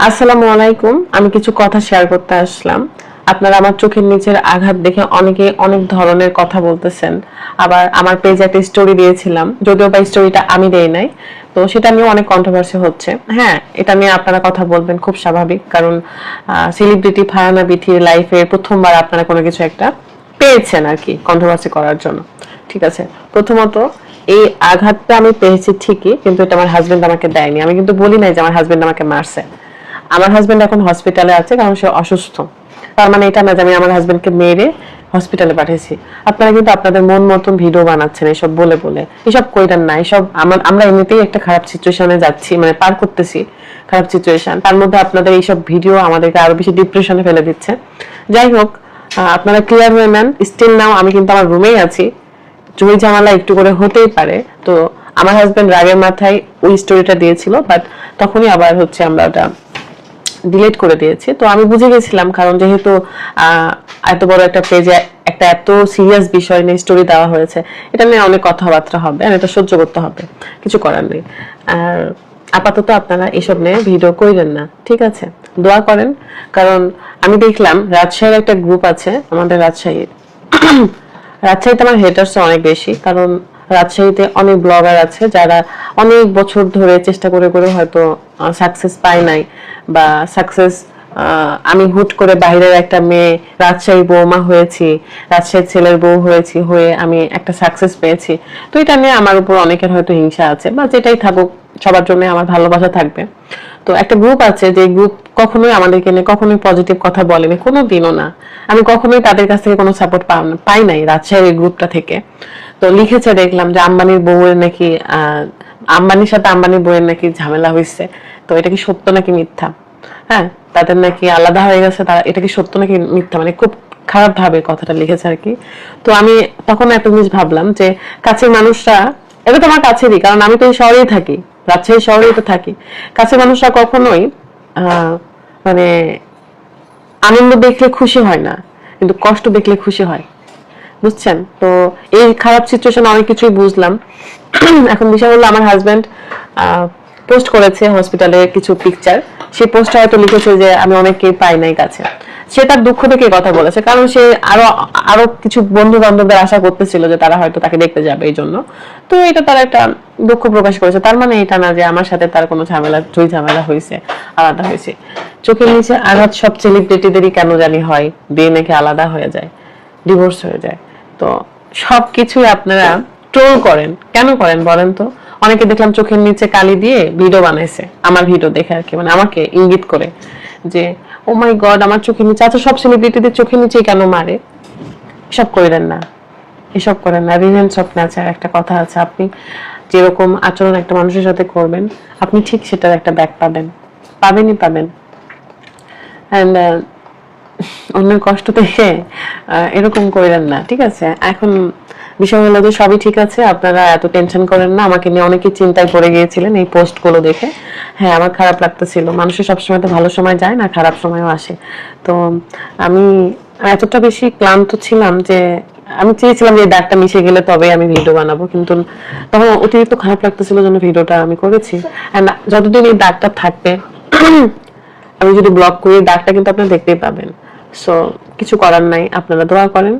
আসসালামু আলাইকুম। আমি কিছু কথা শেয়ার করতে আসলাম। আপনারা আমার চোখের নিচের আঘাত দেখে অনেকে অনেক ধরনের কথা বলতেছেন। আবার আমার পেজে একটা স্টোরি দিয়েছিলাম। যদিও বা স্টোরিটা আমি দেই নাই। তো সেটা নিয়ে অনেক কন্ট্রোভার্সি হচ্ছে। হ্যাঁ এটা নিয়ে আপনারা কথা বলবেন খুব স্বাভাবিক। কারণ সেলিব্রিটি ফারানা বিথির লাইফে প্রথমবার আপনারা কোনো কিছু একটা পেয়েছেন আর কি কন্ট্রোভার্সি করার জন্য। ঠিক আছে? প্রথমত, এই আঘাতটা আমি পেয়েছি ঠিকই, কিন্তু এটা আমার হাজবেন্ড আমাকে দেয়নি। আমি কিন্তু বলি নাই যে আমার হাজবেন্ড আমাকে মারছে। আমার হাজবেন্ড এখন হসপিটালে আছে, কারণ সে অসুস্থ। তার মানে এটা না যে আমি আমার হাজবেন্ডকে মেরে হসপিটালে পাঠিয়েছি। আপনারা কিন্তু আপনাদের মন মতন ভিডিও বানাচ্ছেন, এসব বলে বলে। এসব কইরেন না, এসব আমার, আমরা এমনিতেই একটা খারাপ সিচুয়েশনে যাচ্ছি মানে পার করতেছি খারাপ সিচুয়েশন তার মধ্যে আপনাদের এইসব ভিডিও আমাদেরকে আরও বেশি ডিপ্রেশনে ফেলে দিচ্ছে। যাই হোক আপনারা ক্লিয়ার হয়ে নেন। স্টিল নাও আমি কিন্তু আমার রুমেই আছি। জমি ঝামেলা একটু করে হতেই পারে। তো আমার হাজবেন্ড রাগের মাথায় ওই স্টোরিটা দিয়েছিল বাট তখনই আবার হচ্ছে আমরা ওটা ডিলিট করে দিয়েছি। তো আমি বুঝে গেছিলাম, কারণ যেহেতু এত বড় একটা পেজে একটা এত সিরিয়াস বিষয় নিয়ে স্টোরি দেওয়া হয়েছে, এটা নিয়ে অনেক কথাবার্তা হবে আর এটা সহ্য করতে হবে। কিছু করার নেই। আর আপাতত আপনারা এসব নিয়ে ভিডিও কইলেন না, ঠিক আছে? দোয়া করেন, কারণ আমি দেখলাম রাজশাহীর একটা গ্রুপ আছে, আমাদের রাজশাহীর। রাজশাহীতে আমার হেটার্স অনেক বেশি, কারণ রাজশাহীতে অনেক ব্লগার আছে যারা অনেক বছর ধরে চেষ্টা করে করে হয়তো সাকসেস পায় নাই বা সাকসেস আমি হুট করে বাইরের একটা মেয়ে রাজশাহী বৌমা হয়েছি, রাজশাহীর ছেলের বউ হয়েছি, হয়ে আমি একটা সাকসেস পেয়েছি। তো এটা নিয়ে আমার উপর অনেকের হয়তো হিংসা আছে বা যেটাই থাকুক, সবার জন্য আমার ভালোবাসা থাকবে। তো একটা গ্রুপ আছে যে গ্রুপ কখনোই আমাদেরকে নিয়ে কখনোই পজিটিভ কথা বলেনি কোনো দিনও না। আমি কখনোই তাদের কাছ থেকে কোনো সাপোর্ট পাই নাই রাজশাহীর গ্রুপটা থেকে। তো লিখেছে দেখলাম যে আম্বানির বউয়ের নাকি আম্বানির সাথে আম্বানির বউয়ের নাকি ঝামেলা হয়েছে তো এটা কি সত্য নাকি মিথ্যা? হ্যাঁ তাদের নাকি আলাদা হয়ে গেছে, তারা, এটা কি সত্য নাকি মিথ্যা? মানে খুব খারাপ ভাবে কথাটা লিখেছে আর কি। তো আমি তখন একটা জিনিস ভাবলাম যে কাছের মানুষরা, এটা তো আমার কাছেরই, কারণ আমি তো এই শহরেই থাকি, রাজশাহী শহরেই তো থাকি। কাছের মানুষরা কখনোই মানে আনন্দ দেখলে খুশি হয় না, কিন্তু কষ্ট দেখলে খুশি হয়। বুঝছেন? তো এই খারাপ সিচুয়েশন অনেক কিছুই বুঝলাম। এখন বিষয় হলো আমার হাজবেন্ড পোস্ট করেছে হসপিটালে কিছু পিকচার সেই পোস্টে হয়তো লিখেছে যে আমি অনেককেই পাই নাই কাছে। সে তার দুঃখ থেকে কথা বলেছে, কারণ সে আরও আরও কিছু বন্ধু বান্ধবদের আশা করতেছিল যে তারা হয়তো তাকে দেখতে যাবে এই জন্য। তো এটা তার একটা দুঃখ প্রকাশ করেছে। তার মানে এটা না যে আমার সাথে তার কোনো ঝামেলা জয় ঝামেলা হয়েছে আলাদা হয়েছে চোখের নিচে আঘাত সব সেলিব্রিটিদেরই কেন জানি হয় বিয়ে নাকি আলাদা হয়ে যায় ডিভোর্স হয়ে যায়। তো সবকিছুই আপনারা ট্রোল করেন। কেন করেন বলেন তো? অনেকে দেখলাম চোখের নিচে কালি দিয়ে ভিডিও বানাইছে, আমার ভিডিও দেখে আর কি মানে আমাকে ইঙ্গিত করে যে ও মাই গড আমার চোখের নিচে আচ্ছা সব সেলিব্রিটিদের চোখের নিচে কেন মারে? এসব করেন না। এসব করেন না। রিভেন্স অফ নেচার একটা কথা আছে। আপনি যেরকম আচরণ একটা মানুষের সাথে করবেন, আপনি ঠিক সেটার একটা ব্যাক পাবেন। পাবেনই পাবেন। অ্যান্ড অন্যের কষ্ট দেখে এরকম করেন না, ঠিক আছে? এখন বিষয় হলো যে সবই ঠিক আছে, আপনারা এত টেনশন করেন না, আমাকে নিয়ে অনেকে চিন্তায় পড়ে গিয়েছিলেন এই পোস্টগুলো দেখে। হ্যাঁ আমার খারাপ লাগতেছিল। মানুষের সবসময় তো ভালো সময় যায় না, খারাপ সময়ও আসে। তো আমি এতটা বেশি ক্লান্ত ছিলাম যে আমি চেয়েছিলাম যে দাগটা মিশে গেলে তবে আমি ভিডিও বানাবো, কিন্তু তখন অতিরিক্ত খারাপ লাগতেছিল জন্য ভিডিওটা আমি করেছি। যতদিন এই দাগটা থাকবে, আমি যদি ব্লক করি দাগটা কিন্তু আপনারা দেখতেই পাবেন। সো কিছু করার নাই, আপনারা দোয়া করেন।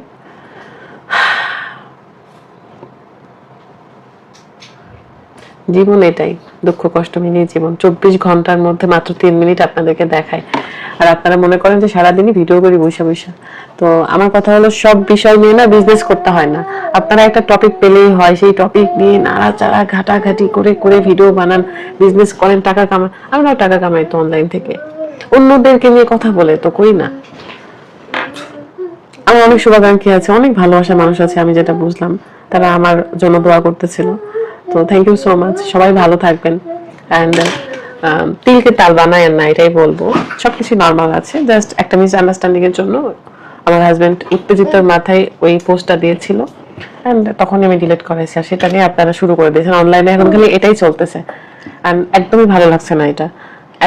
জীবন এটাই, দুঃখ কষ্ট মিলিয়ে জীবন। চব্বিশ ঘণ্টার মধ্যে মাত্র তিন মিনিট আপনাদেরকে দেখায় আর আপনারা মনে করেন যে সারাদিনই ভিডিও করি বসে বসে। তো, আমার কথা হলো, সব বিষয় নিয়ে না বিজনেস করতে হয় না। আপনারা একটা টপিক পেলেই হয়, সেই টপিক নিয়ে নাড়াচাড়া, ঘাটাঘাটি করে করে ভিডিও বানান বিজনেস করেন, টাকা কামান আমরাও টাকা কামাই তো অনলাইন থেকে। অন্যদেরকে নিয়ে কথা বলে তো করি না। আমার অনেক শুভাকাঙ্ক্ষী আছে, অনেক ভালোবাসা মানুষ আছে, আমি যেটা বুঝলাম। তারা আমার জন্য দোয়া করতেছিল। তো থ্যাংক ইউ সো মাচ সবাই ভালো থাকবেন। অ্যান্ড তিলকে তাল বানায় না, এটাই বলব। সব সবকিছু নর্মাল আছে। জাস্ট একটা মিস আন্ডারস্ট্যান্ডিং এর জন্য আমার হাজব্যান্ড উত্তেজিত মাথায় ওই পোস্টটা দিয়েছিল। অ্যান্ড তখন আমি ডিলিট করেছি আর সেটা নিয়ে আপনারা শুরু করে দিয়েছেন। অনলাইনে এখন খালি এটাই চলতেছে। অ্যান্ড একদমই ভালো লাগছে না এটা।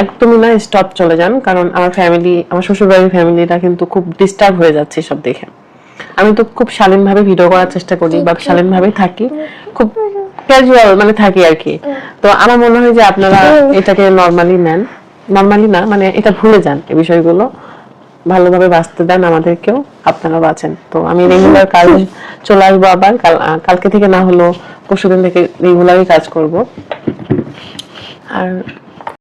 একদমই না স্টপ চলে যান। কারণ আমার ফ্যামিলি আমার শ্বশুর বাড়ির ফ্যামিলিটা কিন্তু খুব ডিস্টার্ব হয়ে যাচ্ছে সব দেখে। আমি তো খুব শালীন ভাবে ভিডিও করার চেষ্টা করি বা শালীন ভাবে থাকি। খুব ক্যাজুয়াল মানে থাকি আর কি। তো আমার মনে হয় যে আপনারা এটাকে নর্মালি নেন। নর্মালি না মানে এটা ভুলে যান এই বিষয়গুলো। ভালোভাবে বাঁচতে দেন আমাদেরকেও আপনারা বাঁচেন। তো আমি রেগুলার কাজ চলে আসব আবার। কালকে থেকে না হলো পরশুদিন থেকে রেগুলারই কাজ করব। আর